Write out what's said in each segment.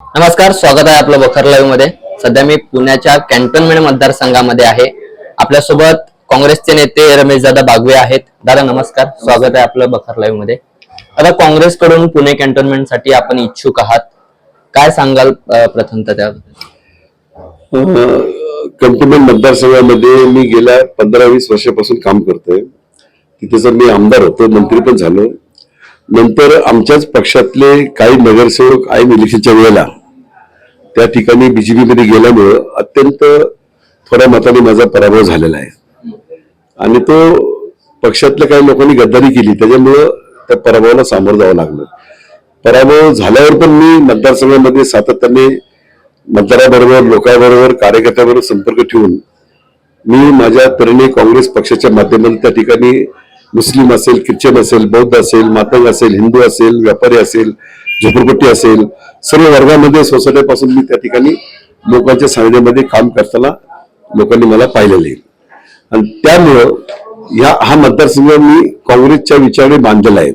नमस्कार स्वागत आहे आपलं बखर लाईव्हमध्ये. सध्या मी पुण्याच्या कॅन्टोन्मेंट मतदारसंघामध्ये आहे. आपल्यासोबत काँग्रेसचे नेते रमेश दादा बागवे आहेत. दादा नमस्कार. स्वागत आहे आपलं बखर लाईव्हमध्ये. आता काँग्रेसकडून पुणे कॅन्टोन्मेंटसाठी आपण इच्छुक आहात. काय सांगाल अं, प्रथमतः त्याबद्दल? कंटोन्मेंट मतदारसंघामध्ये मी गेल्या पंधरा वीस वर्षापासून काम करतोय. तिथे मी आमदार होतो मंत्री पण झालो नंतर आमच्याच पक्षातले काही नगरसेवक आईन इलेक्शनच्या वेळेला त्या ठिकाणी बी जे पीमध्ये गेल्यामुळं अत्यंत थोड्या मताने माझा पराभव झालेला आहे. आणि तो पक्षातल्या काही लोकांनी गद्दारी केली त्याच्यामुळं त्या पराभवाला सामोरं जावं लागलं. पराभव झाल्यावर पण मी मतदारसंघामध्ये सातत्याने मतदाराबरोबर लोकांबरोबर कार्यकर्त्याबरोबर संपर्क ठेवून मी माझ्या तऱ्हेने काँग्रेस पक्षाच्या माध्यमातून त्या ठिकाणी मुस्लिम असेल ख्रिश्चन असेल बौद्ध असेल मातंग असेल हिंदू असेल व्यापारी असेल झोपडपट्टी असेल सर्व वर्गामध्ये सोसायटीपासून मी त्या ठिकाणी लोकांच्या सानिध्यामध्ये काम करताना लोकांनी मला पाहिलेलं आहे. आणि त्यामुळं या हा मतदारसंघ मी काँग्रेसच्या विचाराने बांधलेला आहे.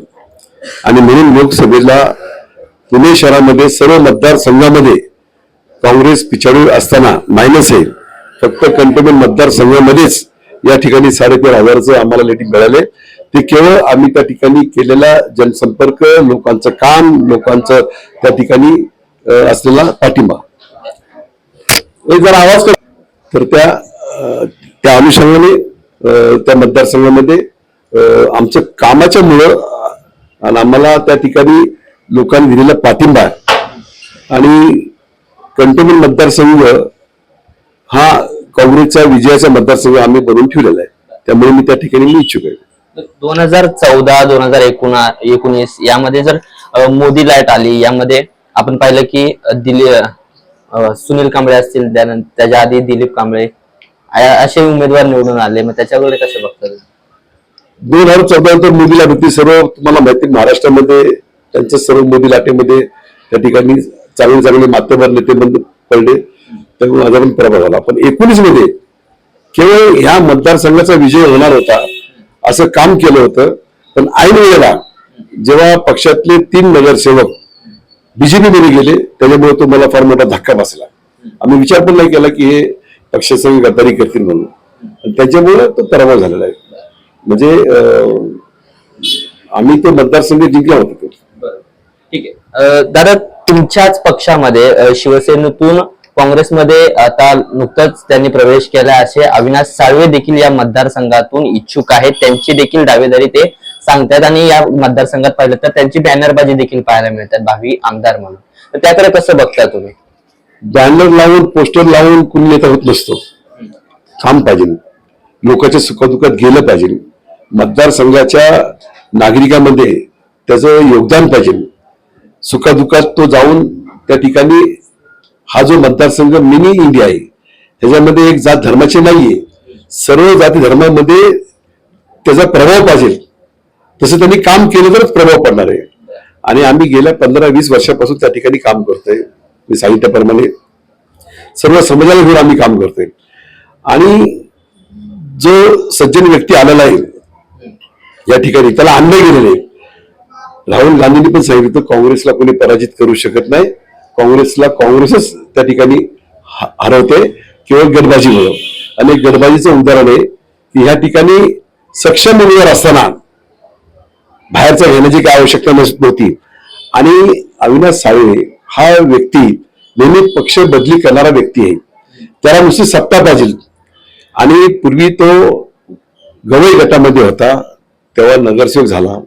आणि म्हणून लोकसभेला पुणे शहरामध्ये सर्व मतदारसंघामध्ये काँग्रेस पिछाडी असताना मायनस आहे. फक्त कंटोन्मेंट मतदारसंघामध्येच या ठिकाणी साडेतीन हजारचं आम्हाला लेटिंग मिळाले. ते केवळ आम्ही त्या ठिकाणी केलेला जनसंपर्क लोकांचं काम लोकांचं त्या ठिकाणी असलेला पाठिंबा. एक जर आवाज तर त्या त्या अनुषंगाने अं, त्या मतदारसंघामध्ये अं, आमचं कामाच्या मुळे आणि आम्हाला त्या ठिकाणी लोकांनी दिलेला पाठिंबा आहे. आणि कंटोन्मेंट मतदारसंघ हा काँग्रेसचा विजयाचा मतदारसंघ आम्ही बनवून ठेवलेला आहे. त्यामुळे मी त्या ठिकाणी मी इच्छुक आहे. दोन हजार चौदा दोन हजार एकोणीस यामध्ये जर मोदी लाइट आली यामध्ये आपण पाहिलं की दिली सुनील कांबळे असतील त्यानंतर त्याच्या आधी दिलीप कांबळे असे उमेदवार निवडून आले. मग त्याच्याकडे कसं बघतात? दोन हजार चौदा नंतर मोदी लाटेतील सर्व तुम्हाला माहिती महाराष्ट्रामध्ये त्यांच्या सर्व मोदी लाटेमध्ये त्या ठिकाणी चांगले चांगले माध्यमात नेते बंद पडले. त्यामुळे माझा पण प्रभाव झाला. पण एकोणीसमध्ये केवळ ह्या मतदारसंघाचा विजय होणार होता असं काम केलं होतं. पण ऐन वेळेला जेव्हा पक्षातले तीन नगरसेवक बीजेपीमध्ये गेले त्याच्यामुळे तो मला फार मोठा धक्का बसला. आम्ही विचार पण नाही केला की हे पक्षासंघ गद्दारी करतील म्हणून. त्याच्यामुळे तो पराभव झालेला आहे. म्हणजे अं, आम्ही ते मतदारसंघ जिंकला होतो. ठीक आहे. दादा तुमच्याच पक्षामध्ये शिवसेनेतून काँग्रेसमध्ये आता नुकतंच त्यांनी प्रवेश केला असे अविनाश साळवे देखील या मतदारसंघातून इच्छुक आहेत. त्यांची देखील दावेदारी ते सांगतात आणि या मतदारसंघात पाहिलं तर त्यांची बॅनरबाजी देखील पाहायला मिळतात भावी आमदार म्हणून. तर त्याकडे कसं बघता तुम्ही? बॅनर लावून पोस्टर लावून कुणी नेता होत नसतो. थांब पाहिजे. लोकांच्या सुखदुखात गेलं पाहिजे. मतदारसंघाच्या नागरिकांमध्ये त्याचं योगदान पाहिजे. सुखदुखात तो जाऊन त्या ठिकाणी हा जो मतदारसंघ मिनी इंडिया आहे त्याच्यामध्ये एक जात धर्माची नाहीये. सर्व जाती धर्मामध्ये त्याचा प्रभाव पाहिजे. तसं त्यांनी काम केलं तरच प्रभाव पडणार आहे. आणि आम्ही गेल्या पंधरा वीस वर्षापासून त्या ठिकाणी काम करतोय. मी सांगितल्याप्रमाणे सर्व समाजाला घेऊन आम्ही काम करतोय. आणि जो सज्जन व्यक्ती आलेला आहे या ठिकाणी त्याला आणलं गेलेलं आहे. राहुल गांधींनी पण सांगितलं काँग्रेसला कोणी पराजित करू शकत नाही. काँग्रेसला काँग्रेसच त्या ठिकाणी हरवते केवळ गटबाजीमुळं आणि गटबाजीचं उदाहरण आहे की ह्या ठिकाणी सक्षम उमेदवार असताना बाहेरचा घेण्याची काही आवश्यकता नव्हती. आणि अविनाश साळे हा व्यक्ती नेहमी पक्ष बदली करणारा व्यक्ती आहे. त्याला नुसती सत्ता पाहिजे. आणि पूर्वी तो गवई गटामध्ये होता तेव्हा नगरसेवक झाला.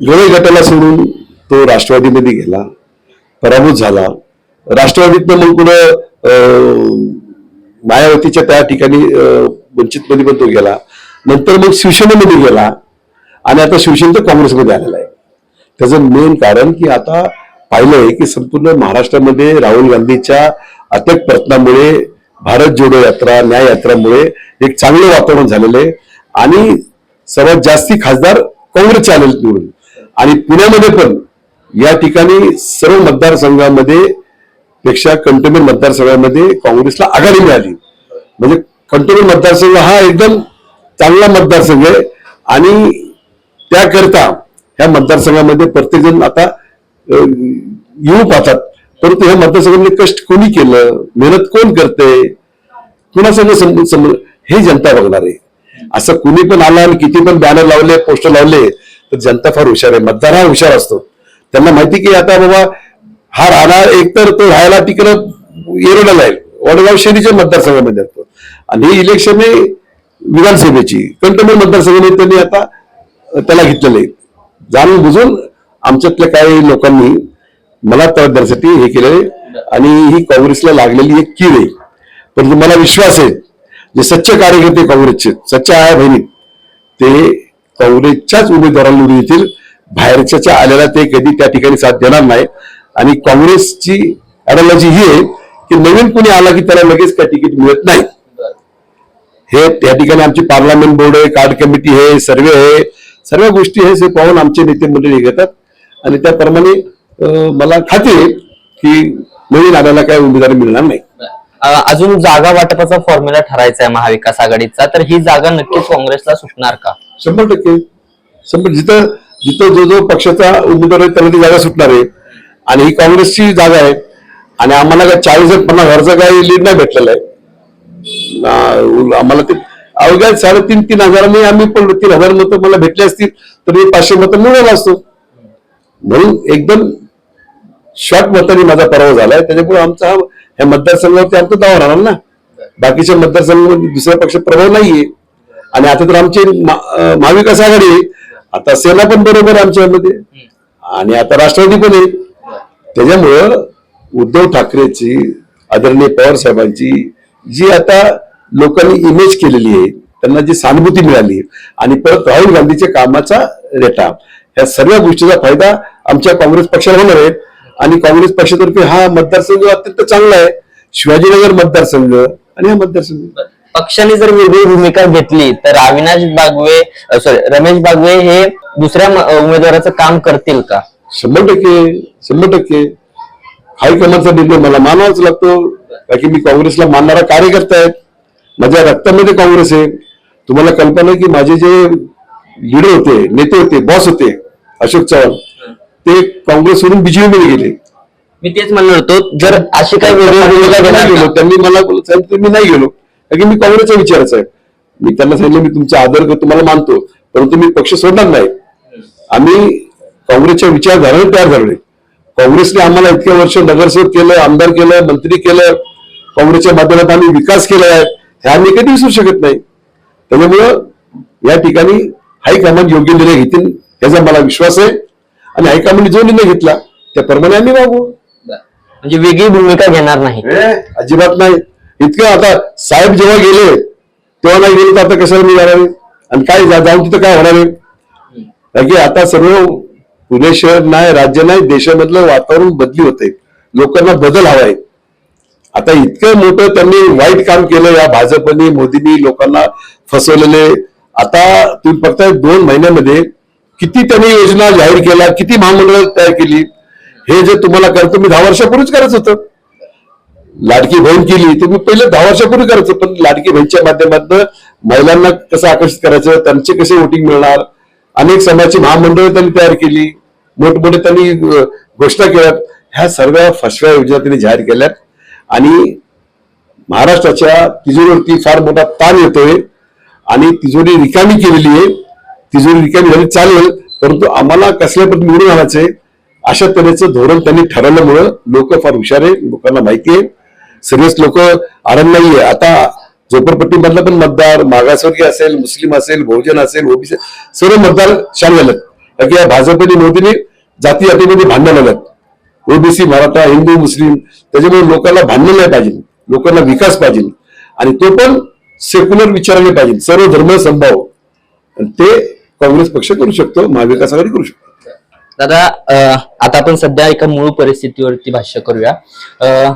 गवई गटाला सोडून तो राष्ट्रवादीमध्ये गेला. पराभूत झाला. राष्ट्रवादीतनं मग पुढं मायावतीच्या त्या ठिकाणी वंचितमध्ये पण तो गेला. नंतर मग शिवसेनेमध्ये गेला. आणि आता शिवसेनेचं काँग्रेसमध्ये आलेला आहे. त्याचं मेन कारण की आता पाहिलंय की संपूर्ण महाराष्ट्रामध्ये राहुल गांधीच्या अथक प्रयत्नामुळे भारत जोडो यात्रा न्याय यात्रामुळे एक चांगलं वातावरण झालेलं आहे. आणि सर्वात जास्ती खासदार काँग्रेसचे आलेले निवडून आणि पुण्यामध्ये पण या ठिकाणी सर्व मतदारसंघामध्ये पेक्षा कंटोनमेंट मतदारसंघामध्ये काँग्रेसला आघाडी मिळाली. म्हणजे कंटोनमेंट मतदारसंघ हा एकदम चांगला मतदारसंघ आहे आणि त्याकरता ह्या मतदारसंघामध्ये प्रत्येकजण आता येऊ पाहतात. परंतु ह्या मतदारसंघामध्ये कष्ट कोणी केलं? मेहनत कोण करते? कुणासंग सम- हे जनता बघणार आहे. असं कुणी पण आला आणि किती पण बॅनर लावले पोस्टर लावले तर जनता फार हुशार आहे. मतदार हा हुशार असतो. त्यांना माहिती की आता बाबा हा राहणार एकतर तो राहायला तिकडं येरोला आहे वडगाव शहरीच्या मतदारसंघामध्ये असतो. आणि ही इलेक्शन आहे विधानसभेची कंटोन्मेंट मतदारसंघामध्ये त्यांनी आता त्याला घेतलेलं आहे. जाणून बुजून आमच्यातल्या काही लोकांनी मला त्रास देण्यासाठी हे आहे. आणि ही काँग्रेसला लागलेली एक कीड आहे. परंतु मला विश्वास आहे जे सच्चे कार्यकर्ते काँग्रेसचे सच्चे आया बहिणी ते काँग्रेसच्याच उमेदवारांना येतील. बाहेरच्या आलेला ते कधी त्या ठिकाणी साथ देणार नाही. आणि काँग्रेसची अडलॉजी ही आहे की नवीन कोणी आला की त्याला लगेच काय तिकीट मिळत नाही. हे त्या ठिकाणी आमची पार्लमेंट बोर्ड आहे कार्ड कमिटी आहे सर्वे आहे. सर्व गोष्टी हे पाहून आमचे नेते मंडळी घेतात आणि त्याप्रमाणे मला खात्री आहे की नवीन आल्याला काय उमेदवारी मिळणार नाही. अजून जागा वाटपाचा फॉर्म्युला ठरायचा आहे महाविकास आघाडीचा. तर ही जागा नक्कीच काँग्रेसला सुटणार का? शंभर टक्के. शंभर जिथं जिथं जो जो पक्षाचा उमेदवार आहे त्याला ती जागा सुटणार आहे. आणि ही काँग्रेसची जागा आहे. आणि आम्हाला काय चाळीस पन्नास हजारचा काही लीड नाही भेटलेला आहे. आम्हाला ते अवघ्या साडेतीन तीन हजारांनी आम्ही पण तीन हजार मतं मला भेटले असतील तर मी पाचशे मतं मिळवलं असतो. म्हणून एकदम शॉर्ट मतांनी माझा पराभव झालाय. त्याच्यामुळे आमचा हा ह्या मतदारसंघावरती आमचा दावा राहणार ना. बाकीच्या मतदारसंघामध्ये दुसऱ्या पक्ष प्रभाव नाहीये. आणि आता तर आमची महाविकास आघाडी आता सेना पण बरोबर आहे आमच्यामध्ये. आणि आता राष्ट्रवादी पण आहे. त्याच्यामुळं उद्धव ठाकरेची आदरणीय पवार साहेबांची जी आता लोकांनी इमेज केलेली आहे त्यांना जी सहानुभूती मिळाली आणि परत राहुल गांधीच्या कामाचा रेटा ह्या सर्व गोष्टीचा फायदा आमच्या काँग्रेस पक्षाला होणार आहे. आणि काँग्रेस पक्षातर्फे हा मतदारसंघ अत्यंत चांगला आहे. शिवाजीनगर मतदारसंघ आणि हा मतदारसंघ. पक्षाने जर वेगळी भूमिका घेतली तर अविनाश बागवे सॉरी रमेश बागवे हे दुसऱ्या उमेदवाराचं काम करतील का? शंभर टक्के शंभर टक्के. हायकमांडचा निर्णय मला मानावाच लागतो कारण की मी काँग्रेसला मानणारा कार्यकर्ता आहे माझ्या रक्तामध्ये काँग्रेस आहे. तुम्हाला कल्पना की माझे जे लीडर होते नेते होते बॉस होते अशोक चव्हाण ते काँग्रेस सोडून बीजेपीमध्ये गेले. मी तेच म्हणलो होतो जर अशी काही? त्यांनी मला सांगितलं मी नाही गेलो. कारण मी काँग्रेसचा विचाराचा आहे. मी त्यांना सांगितलं मी तुमचा आदर करतो तुम्हाला मानतो परंतु मी पक्ष सोडणार नाही. आम्ही काँग्रेसच्या विचारधाराने तयार झालोय काँग्रेसने आम्हाला इतके वर्ष नगरसेवक केलं आमदार केलं मंत्री केलं काँग्रेसच्या माध्यमातून आम्ही विकास केला आहे. हे आम्ही कधी विसरू शकत नाही. त्याच्यामुळं या ठिकाणी हायकमांड योग्य निर्णय घेतील याचा मला विश्वास आहे. आणि हायकमांडने जो निर्णय घेतला त्याप्रमाणे आम्ही वागू म्हणजे वेगळी भूमिका घेणार नाही. अजिबात नाही. इतकं आता साहेब जेव्हा गेले तेव्हा नाही गेले तर आता कशाला मी जाणार आहे? आणि काय जाऊन तिथं काय होणार आहे? कारण की आता सर्व पुणे शहर नाही राज्य नाही देशामधलं वातावरण बदली होते लोकांना बदल हवा आहे. आता इतकं मोठं त्यांनी वाईट काम केलं या भाजपने मोदींनी लोकांना फसवलेले. आता तुम्ही फक्त दोन महिन्यामध्ये किती त्यांनी योजना जाहीर केल्या किती महामंडळ तयार केली? हे जे तुम्हाला करतो मी दहा वर्षापूर्वीच करायचं होतं. लाडकी बहीण केली तर मी पहिले दहा वर्षापूर्वी करायचं पण लाडकी बहीणच्या माध्यमातून महिलांना कसं आकर्षित करायचं त्यांचे कसे वोटिंग मिळणार? अनेक समाजाची महामंडळ त्यांनी तयार केली. मोठमोठे त्यांनी घोषणा केल्यात. ह्या सर्व फसव्या योजना त्यांनी जाहीर केल्यात. आणि महाराष्ट्राच्या तिजोरीवरती फार मोठा ताण येतोय. आणि तिजोरी रिकामी केलेली आहे. तिजोरी रिकामी झाली चालेल परंतु आम्हाला कसल्या पण निवडून आणायचंय अशा तऱ्हेचं धोरण त्यांनी ठरवल्यामुळं लोक फार हुशार आहे लोकांना माहिती आहे. सगळेच लोक आनंद नाहीये. आता झोपडपट्टी मधला पण मतदार मागासवर्गीय असेल मुस्लिम असेल बहुजन असेल ओबीसी सर्व मतदार छान झालेत. कारण की या भाजपने मोदीने जाती जातीमध्ये भांडण आल्यात ओबीसी मराठा हिंदू मुस्लिम त्याच्यामुळे लोकांना भांडण नाही पाहिजे. लोकांना विकास पाहिजे. आणि तो पण सेक्युलर विचाराने पाहिजे. सर्व धर्म संभाव आणि ते काँग्रेस पक्ष करू शकतो महाविकास आघाडी करू शकतो. दादा आता आपण सध्या एका मूळ परिस्थितीवरती भाष्य करूया. अं,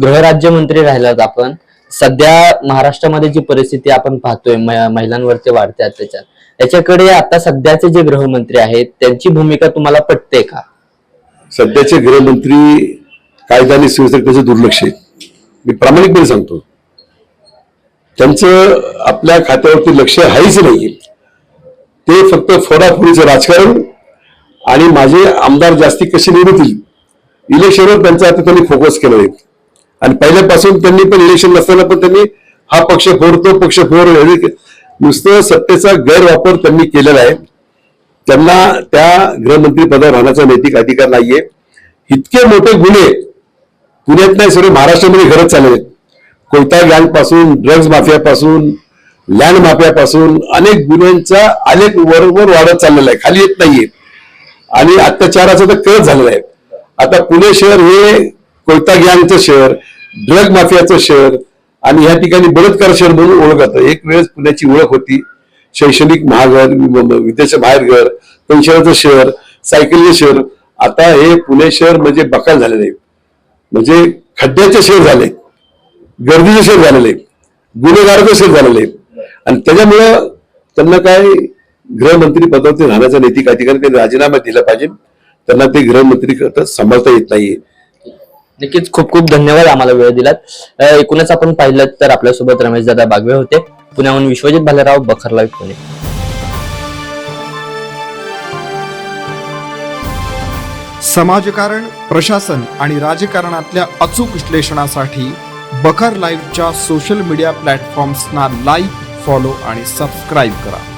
गृहराज्यमंत्री राहिलात आपण. सध्या महाराष्ट्रामध्ये जी परिस्थिती आपण पाहतोय महिलांवरती वाढते अत्याचार याच्याकडे आता सध्याचे जे गृहमंत्री आहेत त्यांची भूमिका तुम्हाला पटते का? सध्याचे गृहमंत्री कायदा आणि सुव्यवस्थेचं दुर्लक्ष आहे मी प्रामाणिकपणे सांगतो. त्यांचं आपल्या खात्यावरती लक्ष आहेच नाही ते फक्त फोडाफोडीचं राजकारण आणि माझे आमदार जास्ती कसे निवडतील इलेक्शनवर त्यांचा आता त्यांनी फोकस केलं आहे आणि पहिल्यापासून त्यांनी पण इलेक्शन नसताना पण त्यांनी हा पक्ष फोड तो पक्ष फोड. नुसतं सत्तेचा गैरवापर त्यांनी केलेला आहे. त्यांना त्या गृहमंत्री पदावर राहण्याचा नैतिक अधिकार नाहीये. इतके मोठे गुन्हे पुण्यात नाही सर्व महाराष्ट्रामध्ये घडत चालले आहेत. कोयता गँगपासून ड्रग्ज माफियापासून लँड माफियापासून अनेक गुन्ह्यांचा आलेख वरवर वाढत चाललेला आहे. खाली येत नाहीये. आणि अत्याचाराचं तर कळत झालेलं आहे. आता पुणे शहर हे कोयता गँगचं शहर ड्रग माफियाचं शहर आणि या ठिकाणी बलात्कार शहर म्हणून ओळख जातं एक वेळेस पुण्याची ओळख होती. शैक्षणिक महागर विदेश बाहेरघर पेन्शनचं शहर सायकलचे शहर. आता हे पुणे शहर म्हणजे बकाल झालेलं आहे. म्हणजे खड्ड्याचे शहर झाले गर्दीचे शहर झालेले गुन्हेगाराचं शहर झालेलं आहे. आणि त्याच्यामुळं त्यांना काय गृहमंत्री पदावरती राहण्याचा नैतिक अधिकार त्यांनी राजीनामा दिला पाहिजे. त्यांना ते गृहमंत्री करता सांभाळता येत नाहीये. नक्कीच खूप खूप धन्यवाद आम्हाला वेळ दिलात. एकूणच आपण पाहिलं तर आपल्यासोबत रमेश दादा बागवे होते. पुण्याहून विश्वजित भालेराव बखर लाईव्ह पुणे. समाजकारण प्रशासन आणि राजकारणातल्या अचूक विश्लेषणासाठी बखर लाईव्हच्या सोशल मीडिया प्लॅटफॉर्म्सना लाईक फॉलो आणि सबस्क्राईब करा.